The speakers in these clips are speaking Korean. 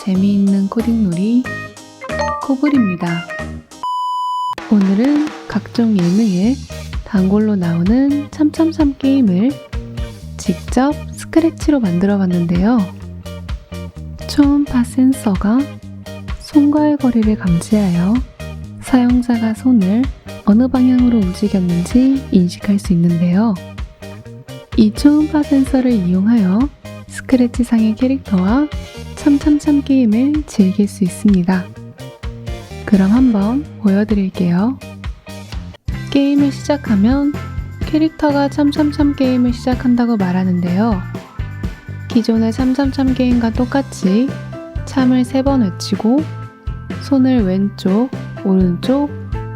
재미있는 코딩놀이 코블입니다. 오늘은 각종 예능에 단골로 나오는 참참참 게임을 직접 스크래치로 만들어 봤는데요. 초음파 센서가 손과의 거리를 감지하여 사용자가 손을 어느 방향으로 움직였는지 인식할 수 있는데요. 이 초음파 센서를 이용하여 스크래치상의 캐릭터와 참참참 게임을 즐길 수 있습니다. 그럼 한번 보여드릴게요. 게임을 시작하면 캐릭터가 참참참 게임을 시작한다고 말하는데요. 기존의 참참참 게임과 똑같이 참을 세번 외치고 손을 왼쪽, 오른쪽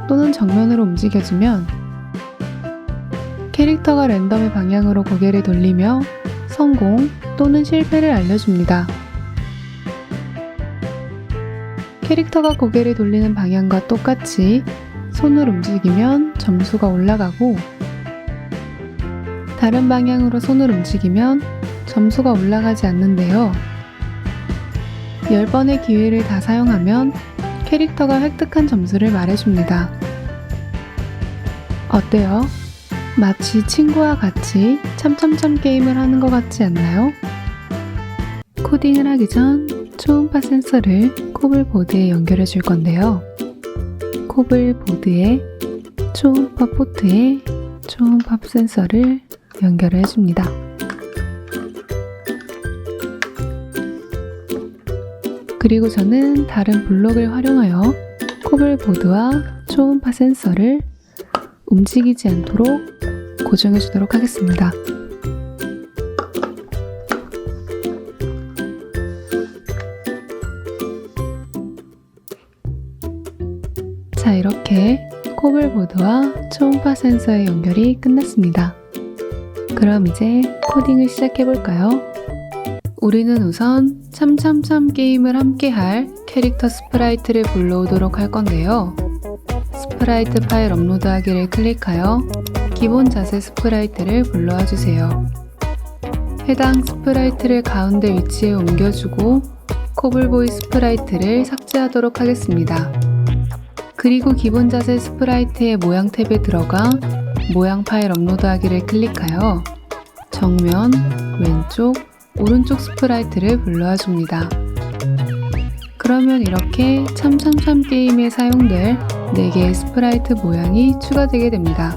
또는 정면으로 움직여주면 캐릭터가 랜덤의 방향으로 고개를 돌리며 성공 또는 실패를 알려줍니다. 캐릭터가 고개를 돌리는 방향과 똑같이 손을 움직이면 점수가 올라가고 다른 방향으로 손을 움직이면 점수가 올라가지 않는데요. 10번의 기회를 다 사용하면 캐릭터가 획득한 점수를 말해줍니다. 어때요? 마치 친구와 같이 참참참 게임을 하는 것 같지 않나요? 코딩을 하기 전 초음파 센서를 코블 보드에 연결해 줄 건데요. 코블 보드에 초음파 포트에 초음파 센서를 연결해 줍니다. 그리고 저는 다른 블록을 활용하여 코블 보드와 초음파 센서를 움직이지 않도록 고정해 주도록 하겠습니다. 자, 이렇게 코블보드와 초음파 센서의 연결이 끝났습니다. 그럼 이제 코딩을 시작해 볼까요? 우리는 우선 참참참 게임을 함께 할 캐릭터 스프라이트를 불러오도록 할 건데요. 스프라이트 파일 업로드하기를 클릭하여 기본 자세 스프라이트를 불러와 주세요. 해당 스프라이트를 가운데 위치에 옮겨주고 코블보이 스프라이트를 삭제하도록 하겠습니다. 그리고 기본 자세 스프라이트의 모양 탭에 들어가 모양 파일 업로드하기를 클릭하여 정면, 왼쪽, 오른쪽 스프라이트를 불러와 줍니다. 그러면 이렇게 참참참 게임에 사용될 4개의 스프라이트 모양이 추가되게 됩니다.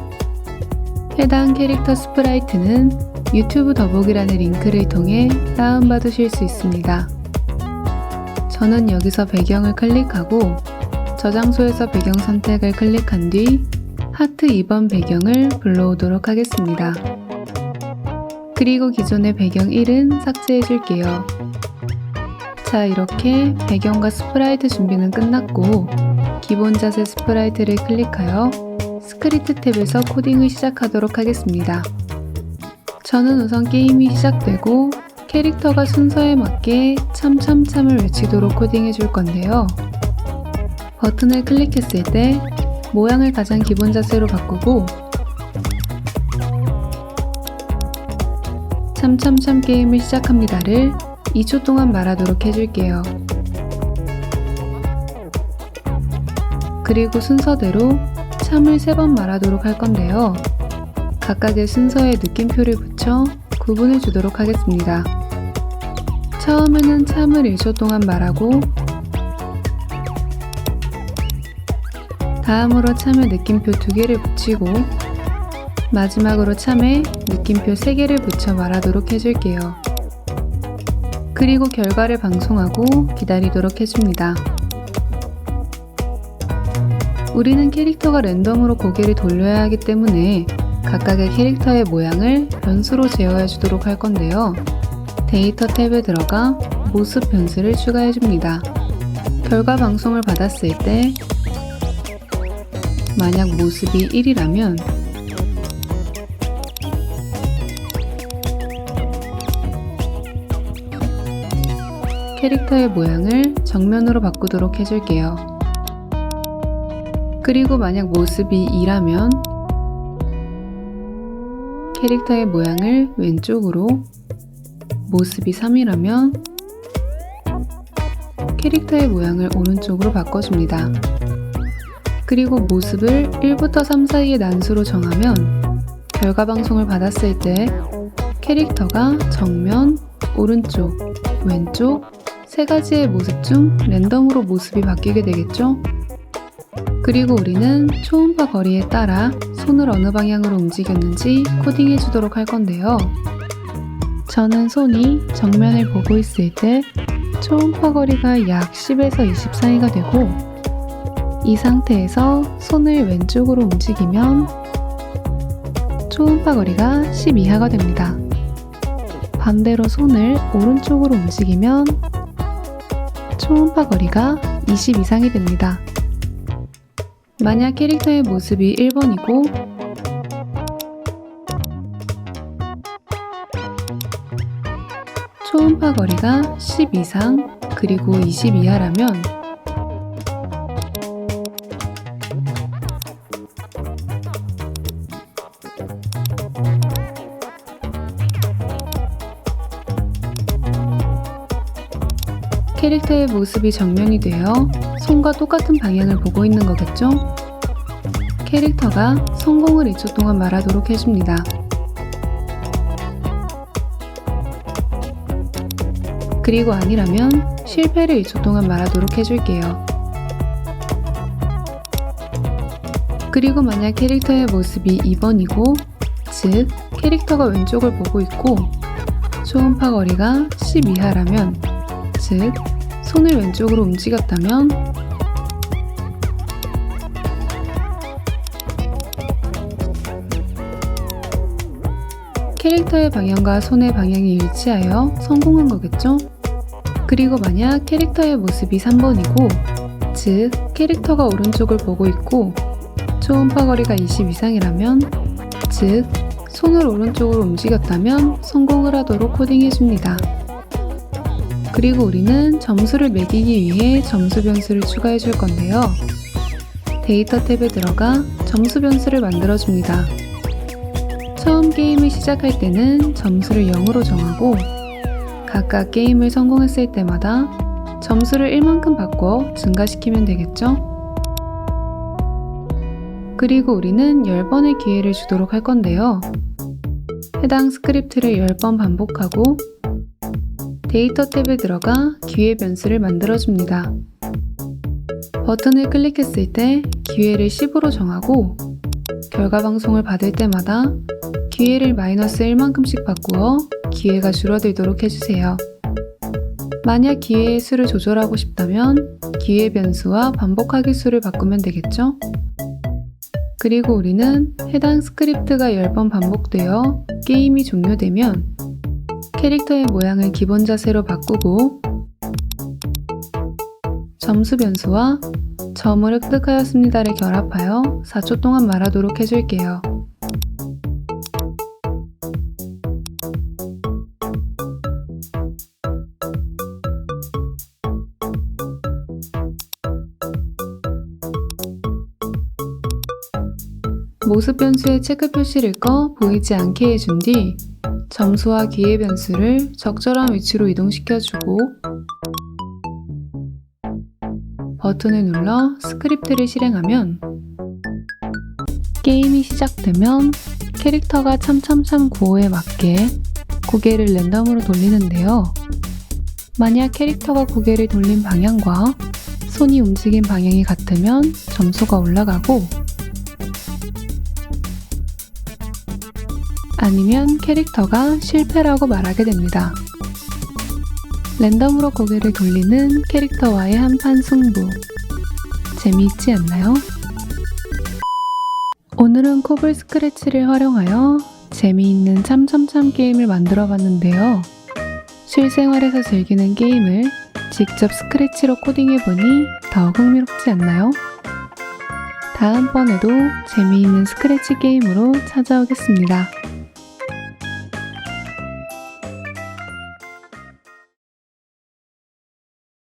해당 캐릭터 스프라이트는 유튜브 더보기란의 링크를 통해 다운받으실 수 있습니다. 저는 여기서 배경을 클릭하고 저장소에서 배경 선택을 클릭한 뒤 하트 2번 배경을 불러오도록 하겠습니다. 그리고 기존의 배경 1은 삭제해 줄게요. 자, 이렇게 배경과 스프라이트 준비는 끝났고 기본 자세 스프라이트를 클릭하여 스크립트 탭에서 코딩을 시작하도록 하겠습니다. 저는 우선 게임이 시작되고 캐릭터가 순서에 맞게 참참참을 외치도록 코딩해 줄 건데요. 버튼을 클릭했을 때 모양을 가장 기본 자세로 바꾸고 참참참 게임을 시작합니다를 2초 동안 말하도록 해줄게요. 그리고 순서대로 참을 3번 말하도록 할 건데요. 각각의 순서에 느낌표를 붙여 구분해 주도록 하겠습니다. 처음에는 참을 1초 동안 말하고 다음으로 참에 느낌표 2개를 붙이고 마지막으로 참에 느낌표 3개를 붙여 말하도록 해줄게요. 그리고 결과를 방송하고 기다리도록 해줍니다. 우리는 캐릭터가 랜덤으로 고개를 돌려야 하기 때문에 각각의 캐릭터의 모양을 변수로 제어해 주도록 할 건데요. 데이터 탭에 들어가 모습 변수를 추가해 줍니다. 결과 방송을 받았을 때 만약 모습이 1이라면 캐릭터의 모양을 정면으로 바꾸도록 해줄게요. 그리고 만약 모습이 2라면 캐릭터의 모양을 왼쪽으로 모습이 3이라면 캐릭터의 모양을 오른쪽으로 바꿔줍니다. 그리고 모습을 1부터 3 사이의 난수로 정하면 결과 방송을 받았을 때 캐릭터가 정면, 오른쪽, 왼쪽 세 가지의 모습 중 랜덤으로 모습이 바뀌게 되겠죠? 그리고 우리는 초음파 거리에 따라 손을 어느 방향으로 움직였는지 코딩해 주도록 할 건데요. 저는 손이 정면을 보고 있을 때 초음파 거리가 약 10에서 20 사이가 되고 이 상태에서 손을 왼쪽으로 움직이면 초음파 거리가 10 이하가 됩니다. 반대로 손을 오른쪽으로 움직이면 초음파 거리가 20 이상이 됩니다. 만약 캐릭터의 모습이 1번이고 초음파 거리가 10 이상 그리고 20 이하라면 캐릭터의 모습이 정면이 되어 손과 똑같은 방향을 보고 있는 거겠죠? 캐릭터가 성공을 2초 동안 말하도록 해줍니다. 그리고 아니라면 실패를 2초 동안 말하도록 해줄게요. 그리고 만약 캐릭터의 모습이 2번이고, 즉, 캐릭터가 왼쪽을 보고 있고, 초음파 거리가 10 이하라면, 즉, 손을 왼쪽으로 움직였다면, 캐릭터의 방향과 손의 방향이 일치하여 성공한 거겠죠? 그리고 만약 캐릭터의 모습이 3번이고, 즉, 캐릭터가 오른쪽을 보고 있고, 초음파 거리가 20 이상이라면, 즉, 손을 오른쪽으로 움직였다면 성공을 하도록 코딩해줍니다. 그리고 우리는 점수를 매기기 위해 점수 변수를 추가해 줄 건데요. 데이터 탭에 들어가 점수 변수를 만들어 줍니다. 처음 게임을 시작할 때는 점수를 0으로 정하고 각각 게임을 성공했을 때마다 점수를 1만큼 바꿔 증가시키면 되겠죠? 그리고 우리는 10번의 기회를 주도록 할 건데요. 해당 스크립트를 10번 반복하고 데이터 탭에 들어가 기회 변수를 만들어줍니다. 버튼을 클릭했을 때 기회를 10으로 정하고 결과 방송을 받을 때마다 기회를 마이너스 1만큼씩 바꾸어 기회가 줄어들도록 해주세요. 만약 기회의 수를 조절하고 싶다면 기회 변수와 반복하기 수를 바꾸면 되겠죠? 그리고 우리는 해당 스크립트가 10번 반복되어 게임이 종료되면 캐릭터의 모양을 기본 자세로 바꾸고 점수 변수와 점을 획득하였습니다를 결합하여 4초 동안 말하도록 해줄게요. 모습 변수의 체크 표시를 꺼 보이지 않게 해준 뒤 점수와 기회 변수를 적절한 위치로 이동시켜주고 버튼을 눌러 스크립트를 실행하면 게임이 시작되면 캐릭터가 참참참 구호에 맞게 고개를 랜덤으로 돌리는데요. 만약 캐릭터가 고개를 돌린 방향과 손이 움직인 방향이 같으면 점수가 올라가고 아니면 캐릭터가 실패라고 말하게 됩니다. 랜덤으로 고개를 돌리는 캐릭터와의 한판 승부. 재미있지 않나요? 오늘은 코블 스크래치를 활용하여 재미있는 참참참 게임을 만들어 봤는데요. 실생활에서 즐기는 게임을 직접 스크래치로 코딩해보니 더욱 흥미롭지 않나요? 다음번에도 재미있는 스크래치 게임으로 찾아오겠습니다.